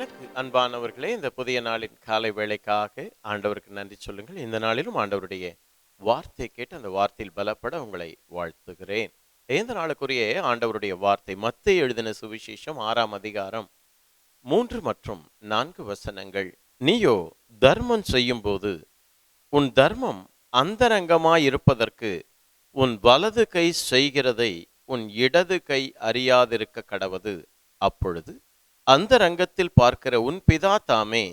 எனக்கு அன்பானவர்களே இந்த புதிய நாளின் காலை வேலைக்காக ஆண்டவருக்கு நன்றி சொல்லுங்கள். இந்த நாளிலும் ஆண்டவருடைய வார்த்தை கேட்டு அந்த வார்த்தையில் பலப்பட உங்களை வாழ்த்துகிறேன். இந்த நாளுக்குரிய ஆண்டவருடைய வார்த்தை மத்திய எழுதின சுவிசேஷம் ஆறாம் அதிகாரம் மூன்று மற்றும் நான்கு வசனங்கள். நீயோ தர்மம் செய்யும்போது உன் தர்மம் அந்தரங்கமாயிருப்பதற்கு உன் வலது கை செய்கிறதை உன் இடது கை அறியாதிருக்க கடவது. அப்பொழுது அந்த ரங்கத்தில் பார்க்கிற உன் பிதா தாமே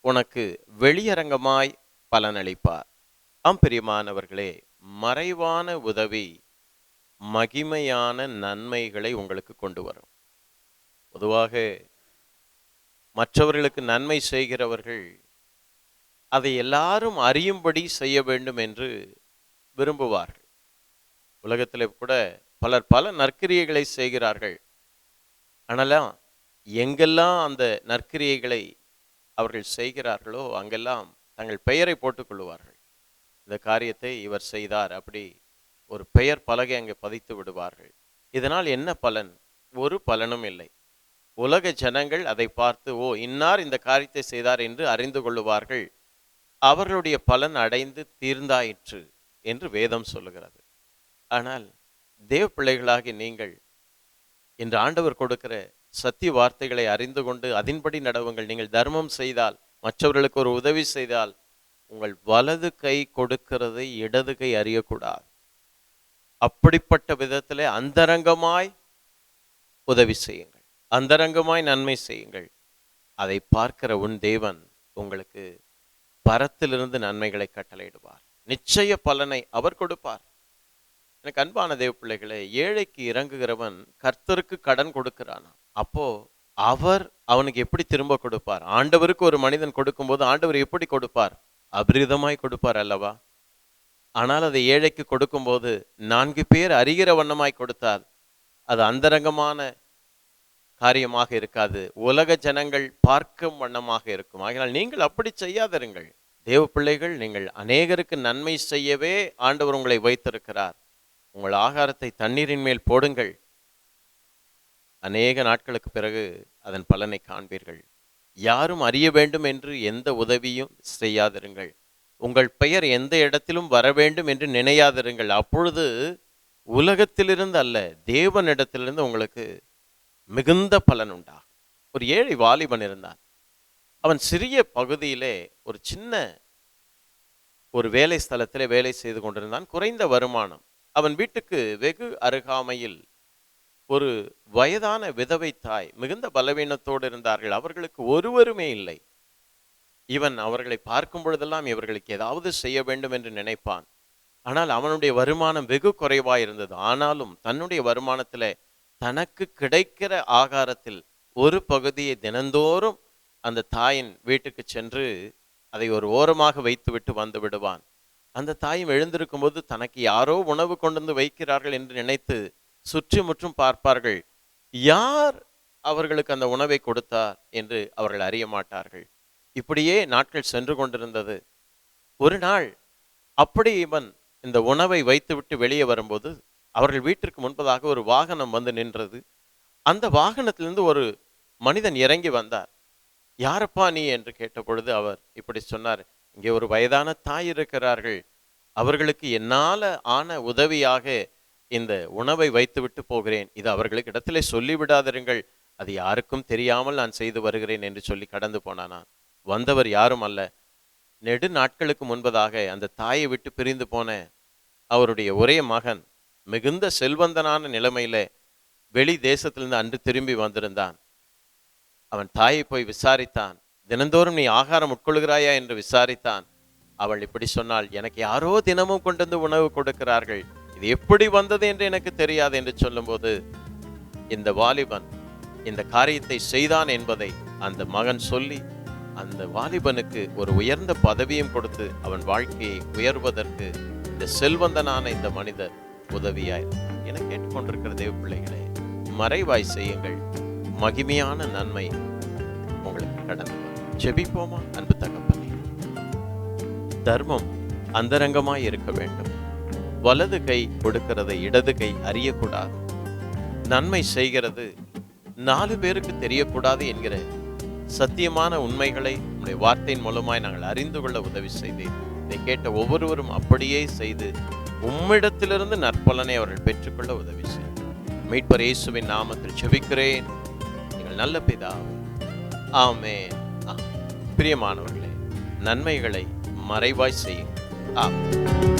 உனக்கு வெளியரங்கமாய் பலனளிப்பார். அம்பிரியமானவர்களே மறைவான உதவி மகிமையான நன்மைகளை உங்களுக்கு கொண்டு வரும். பொதுவாக மற்றவர்களுக்கு நன்மை செய்கிறவர்கள் அதை எல்லாரும் அறியும்படி செய்ய வேண்டும் என்று விரும்புவார்கள். உலகத்தில் கூட பலர் பல நற்கிரியைகளை செய்கிறார்கள். ஆனாலும் எங்கெல்லாம் அந்த நற்கிரியைகளை அவர்கள் செய்கிறார்களோ அங்கெல்லாம் தங்கள் பெயரை போட்டுக்கொள்வார்கள் இந்த காரியத்தை இவர் செய்தார் அப்படி ஒரு பெயர் பலகை அங்கே பதித்து விடுவார்கள். இதனால் என்ன பலன்? ஒரு பலனும் இல்லை. உலக ஜனங்கள் அதை பார்த்து ஓ இன்னார் இந்த காரியத்தை செய்தார் என்று அறிந்து கொள்ளுவார்கள். அவர்களுடைய பலன் அடைந்து தீர்ந்தாயிற்று என்று வேதம் சொல்லுகிறது. ஆனால் தேவ பிள்ளைகளாகி நீங்கள் இன்று ஆண்டவர் கொடுக்கிற சத்திய வார்த்தைகளை அறிந்து கொண்டு அதன்படி நடவுங்கள். நீங்கள் தர்மம் செய்தால் மற்றவர்களுக்கு ஒரு உதவி செய்தால் உங்கள் வலது கை கொடுக்கிறதை இடது கை அறியக்கூடாது. அப்படிப்பட்ட விதத்தில் அந்தரங்கமாய் உதவி செய்யுங்கள். அந்தரங்கமாய் நன்மை செய்யுங்கள். அதை பார்க்கிற உன் தேவன் உங்களுக்கு பரத்திலிருந்து நன்மைகளை கட்டளையிடுவார். நிச்சய பலனை அவர் கொடுப்பார். எனக்கு அன்பான தேவ பிள்ளைகளே ஏழைக்கு இறங்குகிறவன் கர்த்தருக்கு கடன் கொடுக்கிறானா அப்போ அவர் அவனுக்கு எப்படி திரும்ப கொடுப்பார்? ஆண்டவருக்கு ஒரு மனிதன் கொடுக்கும்போது ஆண்டவர் எப்படி கொடுப்பார்? அபிரிதமாய் கொடுப்பார் அல்லவா? ஆனால் அதை ஏழைக்கு கொடுக்கும்போது நான்கு பேர் அறிகிற வண்ணமாய் கொடுத்தால் அது அந்தரங்கமான காரியமாக இருக்காது. உலக ஜனங்கள் பார்க்கும் வண்ணமாக இருக்கும். ஆகினால் நீங்கள் அப்படி செய்யாதிருங்கள். தேவ பிள்ளைகள் நீங்கள் அநேகருக்கு நன்மை செய்யவே ஆண்டவர் உங்களை வைத்திருக்கிறார். உங்கள் ஆகாரத்தை தண்ணீரின் மேல் போடுங்கள். அநேக நாட்களுக்கு பிறகு அதன் பலனை காண்பீர்கள். யாரும் அறிய வேண்டும் என்று எந்த உதவியும் செய்யாதிருங்கள். உங்கள் பெயர் எந்த இடத்திலும் வர வேண்டும் என்று நினையாதிருங்கள். அப்பொழுது உலகத்திலிருந்து அல்ல தேவனிடத்திலிருந்து உங்களுக்கு மிகுந்த பலன் உண்டா ஒரு ஏழை வாலிபன் இருந்தான். அவன் சிறிய பகுதியிலே ஒரு சின்ன ஒரு வேலை ஸ்தலத்திலே வேலை செய்து கொண்டிருந்தான். குறைந்த வருமானம். அவன் வீட்டுக்கு வெகு அருகாமையில் ஒரு வயதான விதவை தாய் மிகுந்த பலவீனத்தோடு இருந்தார்கள். அவர்களுக்கு ஒருவருமே இல்லை. இவன் அவர்களை பார்க்கும் பொழுதெல்லாம் இவர்களுக்கு ஏதாவது செய்ய வேண்டும் என்று நினைப்பான். ஆனால் அவனுடைய வருமானம் வெகு குறைவாக இருந்தது. ஆனாலும் தன்னுடைய வருமானத்தில் தனக்கு கிடைக்கிற ஆகாரத்தில் ஒரு பகுதியை தினந்தோறும் அந்த தாயின் வீட்டுக்கு சென்று அதை ஒரு ஓரமாக வைத்துவிட்டு வந்து விடுவான். அந்த தாயும் எழுந்திருக்கும் போது தனக்கு யாரோ உணவு கொண்டு வந்து வைக்கிறார்கள் என்று நினைத்து சுற்றி முற்றும் பார்ப்பார்கள். யார் அவர்களுக்கு அந்த உணவை கொடுத்தார் என்று அவர்கள் அறிய மாட்டார்கள். இப்படியே நாட்கள் சென்று கொண்டிருந்தது. ஒரு நாள் அப்படி இவன் இந்த உணவை வைத்துவிட்டு வெளியே வரும்போது அவர்கள் வீட்டிற்கு முன்பதாக ஒரு வாகனம் வந்து நின்றது. அந்த வாகனத்திலிருந்து ஒரு மனிதன் இறங்கி வந்தார். யாரப்பா நீ? என்று கேட்ட பொழுது அவர் இப்படி சொன்னார். இங்கே ஒரு வயதான தாய் இருக்கிறார்கள். அவர்களுக்கு என்னால ஆன உதவியாக இந்த உணவை வைத்துவிட்டு போகிறேன். இது அவர்களுக்கு இடத்திலே சொல்லிவிடாதிருங்கள். அது யாருக்கும் தெரியாமல் நான் செய்து வருகிறேன் என்று சொல்லி கடந்து போனானா வந்தவர் யாரும் அல்ல. நெடு நாட்களுக்கு முன்பதாக அந்த தாயை விட்டு பிரிந்து போன அவருடைய ஒரே மகன் மிகுந்த செல்வந்தனான நிலைமையில வெளி தேசத்திலிருந்து அன்று திரும்பி வந்திருந்தான். அவன் தாயை போய் விசாரித்தான். தினந்தோறும் நீ ஆகாரம் உட்கொள்கிறாயா என்று விசாரித்தான். அவள் இப்படி சொன்னால் எனக்கு யாரோ தினமும் கொண்டு வந்து உணவு கொடுக்கிறார்கள். இது எப்படி வந்தது என்று எனக்கு தெரியாது என்று சொல்லும்போது இந்த வாலிபன் இந்த காரியத்தை செய்தான் என்பதை அந்த மகன் சொல்லி அந்த வாலிபனுக்கு ஒரு உயர்ந்த பதவியும் கொடுத்து அவன் வாழ்க்கையை உயர்வதற்கு இந்த செல்வந்தனான இந்த மனிதர் உதவியாய். என கேட்டுக்கொண்டிருக்கிற தேவ பிள்ளைகளே மறைவாய் செய்யுங்கள். மகிமையான நன்மை உங்களுக்கு கடந்து ஜெபிப்போமா அன்பு தகப்பனே? தர்மம் அந்தரங்கமாய் இருக்க வேண்டும். வலது கை கொடுக்கிறதை இடது கை அறியக்கூடாது. நன்மை செய்கிறது நாலு பேருக்கு தெரியக்கூடாது என்கிற சத்தியமான உண்மைகளை உம்முடைய வார்த்தையின் மூலமாய் நாங்கள் அறிந்து கொள்ள உதவி செய்தேன். இதை கேட்ட ஒவ்வொருவரும் அப்படியே செய்து உம்மிடத்திலிருந்து நற்பலனை அவர்கள் பெற்றுக்கொள்ள உதவி செய்யும் மீட்பர் இயேசுவின் நாமத்தில் செபிக்கிறேன். நீங்கள் நல்ல பிதா ஆமே பிரியமானவர்களே நன்மைகளை மறைவாய் செய்யுங்கள். ஆமென்